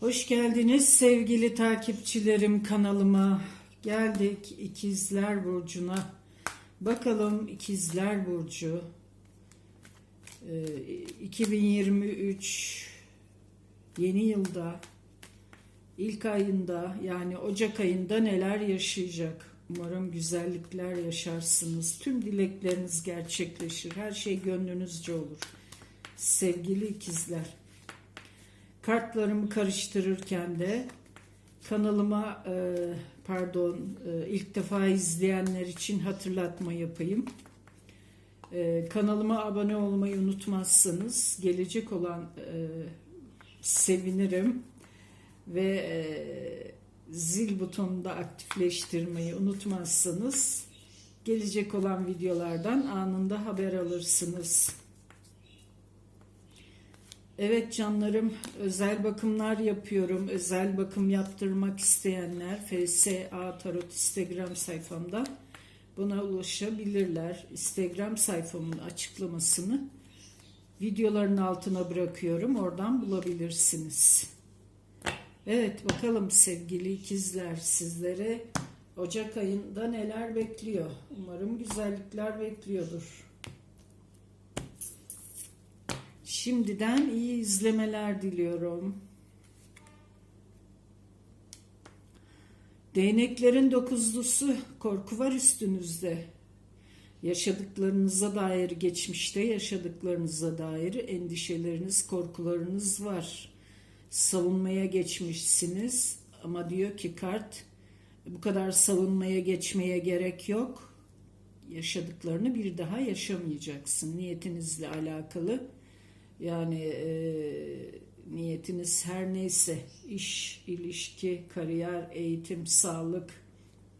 Hoş geldiniz sevgili takipçilerim kanalıma. Geldik İkizler Burcu'na. Bakalım İkizler Burcu e, 2023 yeni yılda ilk ayında yani Ocak ayında neler yaşayacak? Umarım güzellikler yaşarsınız. Tüm dilekleriniz gerçekleşir. Her şey gönlünüzce olur. Sevgili ikizler. Kartlarımı karıştırırken de kanalıma e, pardon e, ilk defa izleyenler için hatırlatma yapayım. E, kanalıma abone olmayı unutmazsanız gelecek olan e, sevinirim ve e, zil butonunu da aktifleştirmeyi unutmazsanız gelecek olan videolardan anında haber alırsınız. Evet canlarım özel bakımlar yapıyorum. Özel bakım yaptırmak isteyenler FSA Tarot Instagram sayfamda buna ulaşabilirler. Instagram sayfamın açıklamasını videoların altına bırakıyorum. Oradan bulabilirsiniz. Evet bakalım sevgili ikizler sizlere Ocak ayında neler bekliyor? Umarım güzellikler bekliyordur. Şimdiden iyi izlemeler diliyorum. Değneklerin dokuzlusu korku var üstünüzde. Yaşadıklarınıza dair, geçmişte yaşadıklarınıza dair endişeleriniz, korkularınız var. Savunmaya geçmişsiniz ama diyor ki kart bu kadar savunmaya geçmeye gerek yok. Yaşadıklarını bir daha yaşamayacaksın. Niyetinizle alakalı yani e, niyetiniz her neyse iş, ilişki, kariyer, eğitim, sağlık,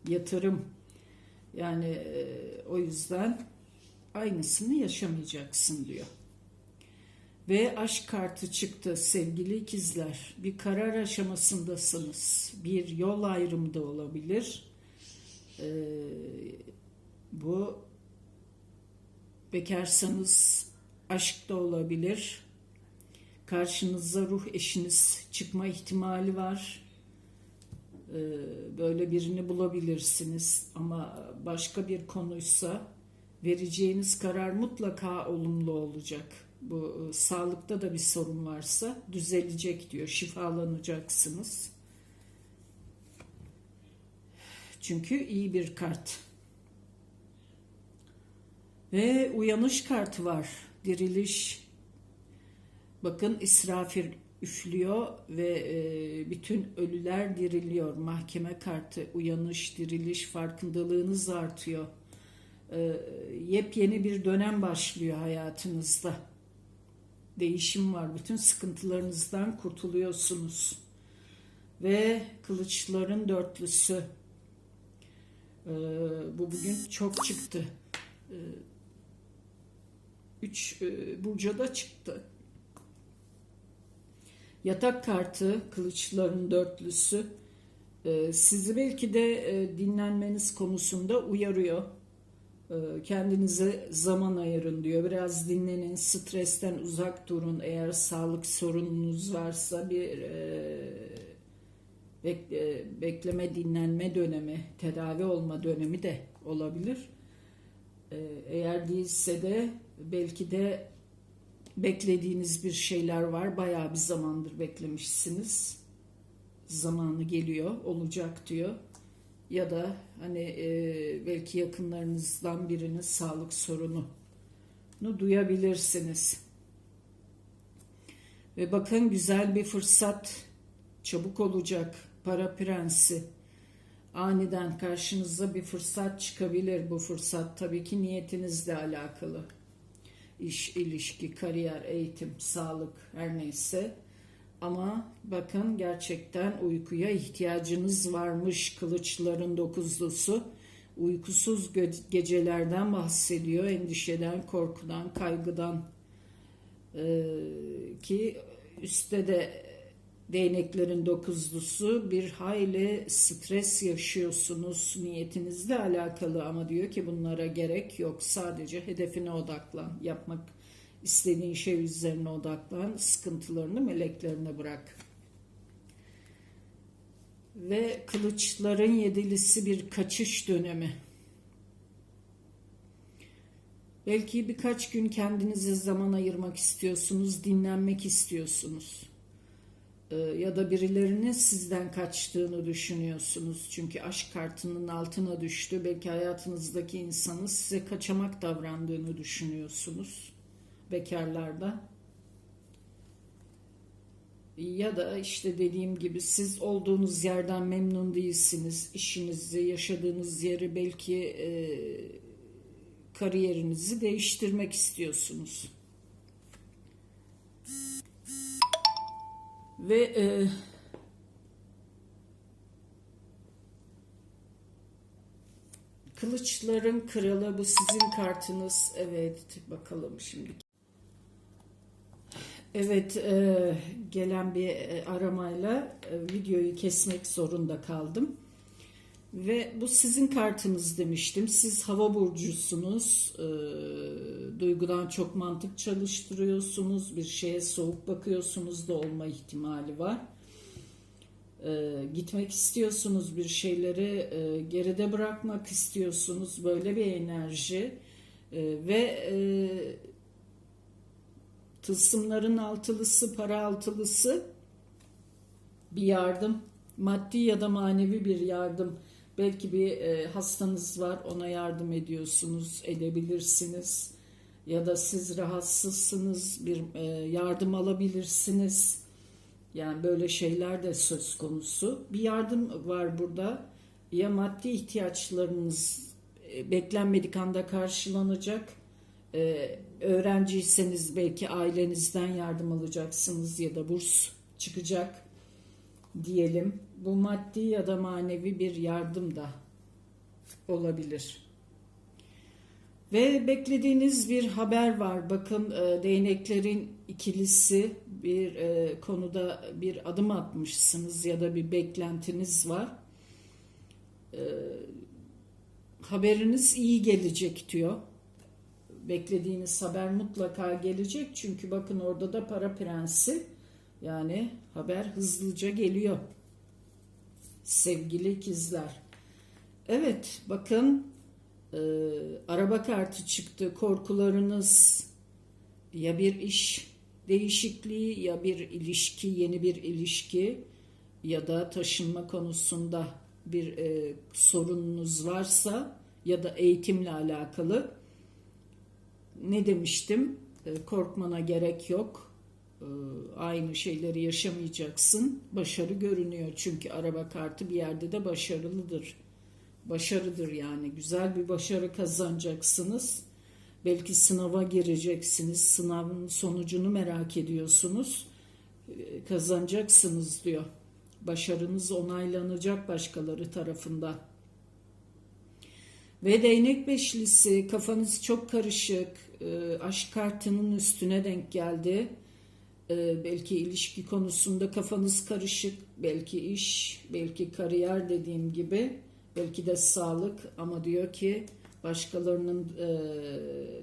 yatırım yani e, o yüzden aynısını yaşamayacaksın diyor. Ve aşk kartı çıktı sevgili ikizler. Bir karar aşamasındasınız. Bir yol ayrımı da olabilir. Ee, bu bekarsanız aşk da olabilir. Karşınıza ruh eşiniz çıkma ihtimali var. Ee, böyle birini bulabilirsiniz ama başka bir konuysa vereceğiniz karar mutlaka olumlu olacak. Bu e, sağlıkta da bir sorun varsa düzelecek diyor. Şifalanacaksınız. Çünkü iyi bir kart. Ve uyanış kartı var. Diriliş. Bakın İsrafil üflüyor ve e, bütün ölüler diriliyor. Mahkeme kartı, uyanış, diriliş, farkındalığınız artıyor. E, yepyeni bir dönem başlıyor hayatınızda. Değişim var. Bütün sıkıntılarınızdan kurtuluyorsunuz. Ve kılıçların dörtlüsü. E, bu bugün çok çıktı. E, üç e, burcada çıktı. Yatak kartı, kılıçların dörtlüsü e, sizi belki de e, dinlenmeniz konusunda uyarıyor. E, kendinize zaman ayırın diyor. Biraz dinlenin, stresten uzak durun. Eğer sağlık sorununuz varsa bir bekleme, dinlenme dönemi, tedavi olma dönemi de olabilir. Eğer değilse de belki de beklediğiniz bir şeyler var. Bayağı bir zamandır beklemişsiniz. Zamanı geliyor, olacak diyor. Ya da hani e, belki yakınlarınızdan birinin sağlık sorunu duyabilirsiniz. Ve bakın güzel bir fırsat çabuk olacak. Para prensi. Aniden karşınıza bir fırsat çıkabilir. Bu fırsat tabii ki niyetinizle alakalı iş, ilişki, kariyer, eğitim, sağlık her neyse. Ama bakın gerçekten uykuya ihtiyacınız varmış kılıçların dokuzlusu. Uykusuz gecelerden bahsediyor, endişeden, korkudan, kaygıdan ee, ki üstte de değneklerin dokuzlusu bir hayli stres yaşıyorsunuz niyetinizle alakalı ama diyor ki bunlara gerek yok sadece hedefine odaklan yapmak istediğin şey üzerine odaklan sıkıntılarını meleklerine bırak Ve kılıçların yedilisi bir kaçış dönemi. Belki birkaç gün kendinize zaman ayırmak istiyorsunuz, dinlenmek istiyorsunuz. Ee, ya da birilerinin sizden kaçtığını düşünüyorsunuz. Çünkü aşk kartının altına düştü. Belki hayatınızdaki insanın size kaçamak davrandığını düşünüyorsunuz. Bekarlarda. Ya da işte dediğim gibi siz olduğunuz yerden memnun değilsiniz. İşinizi, yaşadığınız yeri belki e, kariyerinizi değiştirmek istiyorsunuz. Ve e, Kılıçların Kralı bu sizin kartınız. Evet bakalım şimdi. Evet e, gelen bir e, aramayla e, videoyu kesmek zorunda kaldım. Ve bu sizin kartınız demiştim. Siz hava burcusunuz. E, duygudan çok mantık çalıştırıyorsunuz. Bir şeye soğuk bakıyorsunuz da olma ihtimali var. E, gitmek istiyorsunuz bir şeyleri e, geride bırakmak istiyorsunuz. Böyle bir enerji. E, ve e, tılsımların altılısı, para altılısı bir yardım. Maddi ya da manevi bir yardım Belki bir e, hastanız var ona yardım ediyorsunuz, edebilirsiniz. Ya da siz rahatsızsınız bir e, yardım alabilirsiniz. Yani böyle şeyler de söz konusu. Bir yardım var burada. Ya maddi ihtiyaçlarınız e, beklenmedik anda karşılanacak. E, öğrenciyseniz belki ailenizden yardım alacaksınız ya da burs çıkacak diyelim. Bu maddi ya da manevi bir yardım da olabilir. Ve beklediğiniz bir haber var. Bakın e, değneklerin ikilisi bir e, konuda bir adım atmışsınız ya da bir beklentiniz var. E, haberiniz iyi gelecek diyor. Beklediğiniz haber mutlaka gelecek. Çünkü bakın orada da para prensi yani haber hızlıca geliyor. Sevgili ikizler. Evet bakın e, araba kartı çıktı. Korkularınız ya bir iş değişikliği ya bir ilişki yeni bir ilişki ya da taşınma konusunda bir e, sorununuz varsa ya da eğitimle alakalı ne demiştim? E, korkmana gerek yok aynı şeyleri yaşamayacaksın. Başarı görünüyor çünkü araba kartı bir yerde de başarılıdır. Başarıdır yani güzel bir başarı kazanacaksınız. Belki sınava gireceksiniz. Sınavın sonucunu merak ediyorsunuz. E, kazanacaksınız diyor. Başarınız onaylanacak başkaları tarafından. Ve değnek beşlisi kafanız çok karışık. E, aşk kartının üstüne denk geldi ee, belki ilişki konusunda kafanız karışık, belki iş, belki kariyer dediğim gibi, belki de sağlık ama diyor ki başkalarının e,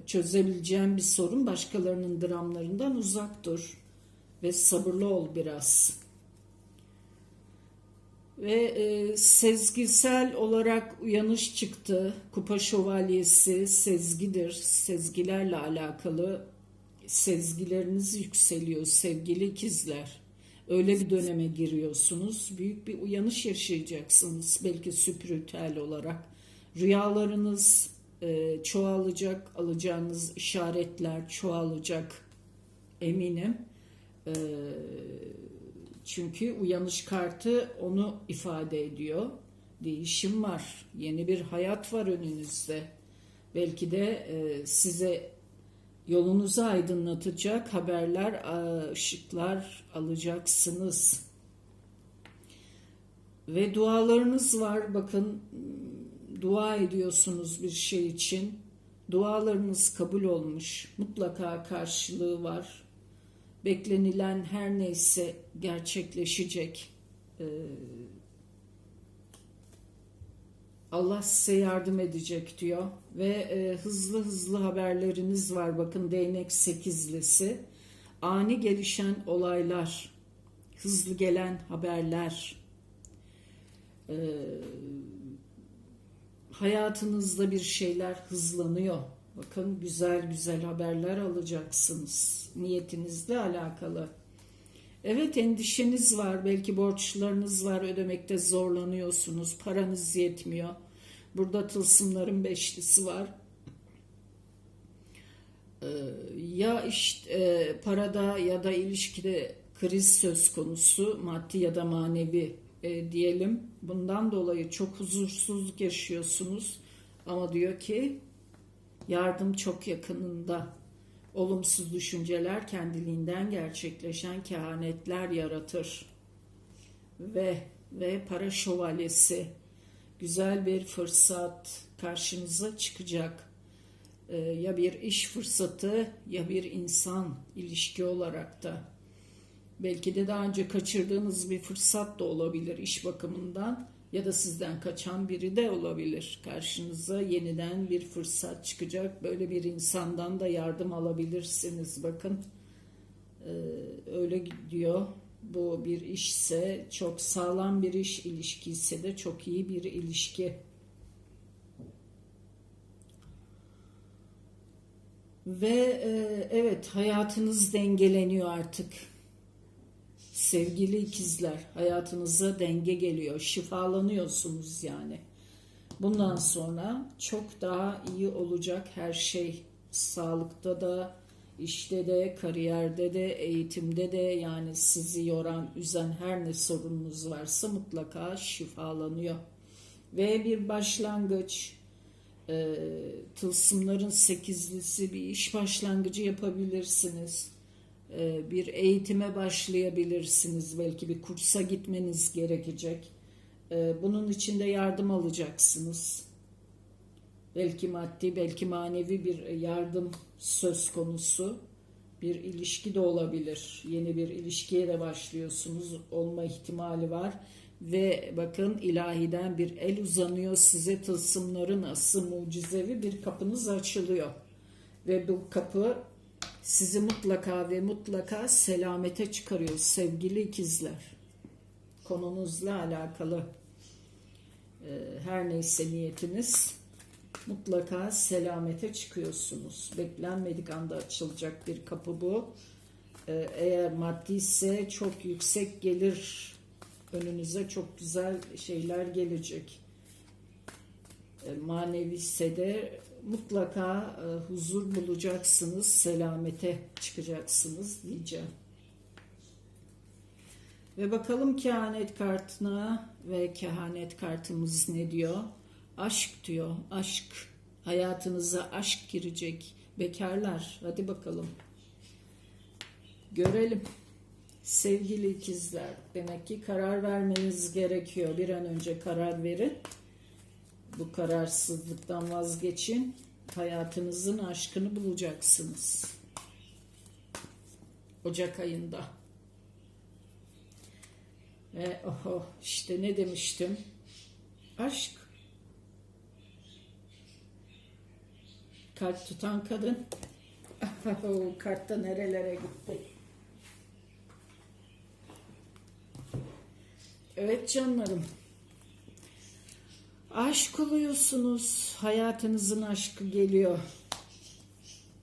çözebileceğin bir sorun başkalarının dramlarından uzak dur ve sabırlı ol biraz. Ve e, sezgisel olarak uyanış çıktı. Kupa şövalyesi sezgidir. Sezgilerle alakalı sezgileriniz yükseliyor sevgili ikizler. Öyle bir döneme giriyorsunuz. Büyük bir uyanış yaşayacaksınız. Belki spiritüel olarak. Rüyalarınız e, çoğalacak. Alacağınız işaretler çoğalacak. Eminim. E, çünkü uyanış kartı onu ifade ediyor. Değişim var. Yeni bir hayat var önünüzde. Belki de e, size Yolunuzu aydınlatacak haberler, ışıklar alacaksınız. Ve dualarınız var. Bakın dua ediyorsunuz bir şey için. Dualarınız kabul olmuş. Mutlaka karşılığı var. Beklenilen her neyse gerçekleşecek. Ee, Allah size yardım edecek diyor ve e, hızlı hızlı haberleriniz var. Bakın değnek sekizlisi. Ani gelişen olaylar, hızlı gelen haberler. Ee, hayatınızda bir şeyler hızlanıyor. Bakın güzel güzel haberler alacaksınız. Niyetinizle alakalı. Evet endişeniz var. Belki borçlarınız var. Ödemekte zorlanıyorsunuz. Paranız yetmiyor. Burada tılsımların beşlisi var. Ee, ya işte parada ya da ilişkide kriz söz konusu maddi ya da manevi e, diyelim. Bundan dolayı çok huzursuzluk yaşıyorsunuz. Ama diyor ki yardım çok yakınında. Olumsuz düşünceler kendiliğinden gerçekleşen kehanetler yaratır. Ve ve para şövalyesi güzel bir fırsat karşınıza çıkacak. Ee, ya bir iş fırsatı ya bir insan ilişki olarak da. Belki de daha önce kaçırdığınız bir fırsat da olabilir iş bakımından ya da sizden kaçan biri de olabilir. Karşınıza yeniden bir fırsat çıkacak. Böyle bir insandan da yardım alabilirsiniz. Bakın ee, öyle gidiyor. Bu bir işse çok sağlam bir iş, ilişki de çok iyi bir ilişki. Ve e, evet hayatınız dengeleniyor artık. Sevgili ikizler, hayatınıza denge geliyor, şifalanıyorsunuz yani. Bundan sonra çok daha iyi olacak her şey. Sağlıkta da, işte de, kariyerde de, eğitimde de yani sizi yoran, üzen her ne sorununuz varsa mutlaka şifalanıyor. Ve bir başlangıç, e, tılsımların sekizlisi bir iş başlangıcı yapabilirsiniz. E, bir eğitime başlayabilirsiniz. Belki bir kursa gitmeniz gerekecek. E, bunun için de yardım alacaksınız. Belki maddi, belki manevi bir yardım söz konusu. Bir ilişki de olabilir. Yeni bir ilişkiye de başlıyorsunuz. Olma ihtimali var ve bakın ilahiden bir el uzanıyor size tılsımların asıl mucizevi bir kapınız açılıyor. Ve bu kapı sizi mutlaka ve mutlaka selamete çıkarıyor sevgili ikizler. Konunuzla alakalı e, her neyse niyetiniz mutlaka selamete çıkıyorsunuz. Beklenmedik anda açılacak bir kapı bu. E, eğer maddi ise çok yüksek gelir önünüze çok güzel şeyler gelecek. E, manevi ise de mutlaka e, huzur bulacaksınız, selamete çıkacaksınız diyeceğim. Ve bakalım kehanet kartına ve kehanet kartımız ne diyor? Aşk diyor, aşk. Hayatınıza aşk girecek. Bekarlar, hadi bakalım. Görelim. Sevgili ikizler, demek ki karar vermeniz gerekiyor. Bir an önce karar verin. Bu kararsızlıktan vazgeçin. Hayatınızın aşkını bulacaksınız. Ocak ayında. Ve oho işte ne demiştim? Aşk. Kart tutan kadın. kartta nerelere gitti? Evet canlarım. Aşk oluyorsunuz. Hayatınızın aşkı geliyor.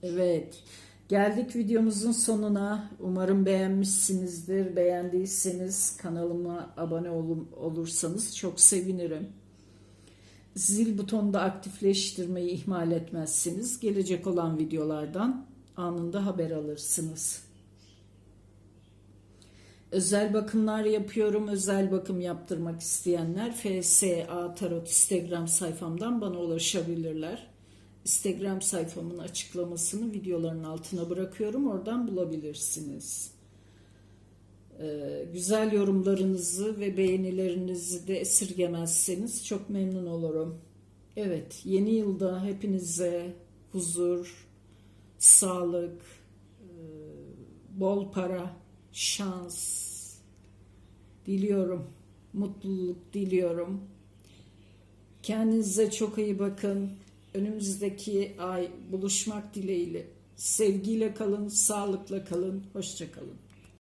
Evet. Geldik videomuzun sonuna. Umarım beğenmişsinizdir. Beğendiyseniz kanalıma abone olun, olursanız çok sevinirim. Zil butonunu da aktifleştirmeyi ihmal etmezsiniz. Gelecek olan videolardan anında haber alırsınız. Özel bakımlar yapıyorum. Özel bakım yaptırmak isteyenler FSA Tarot Instagram sayfamdan bana ulaşabilirler. Instagram sayfamın açıklamasını videoların altına bırakıyorum. Oradan bulabilirsiniz. Ee, güzel yorumlarınızı ve beğenilerinizi de esirgemezseniz çok memnun olurum. Evet, yeni yılda hepinize huzur, sağlık, e, bol para, şans diliyorum. Mutluluk diliyorum. Kendinize çok iyi bakın. Önümüzdeki ay buluşmak dileğiyle. Sevgiyle kalın, sağlıkla kalın, hoşça kalın.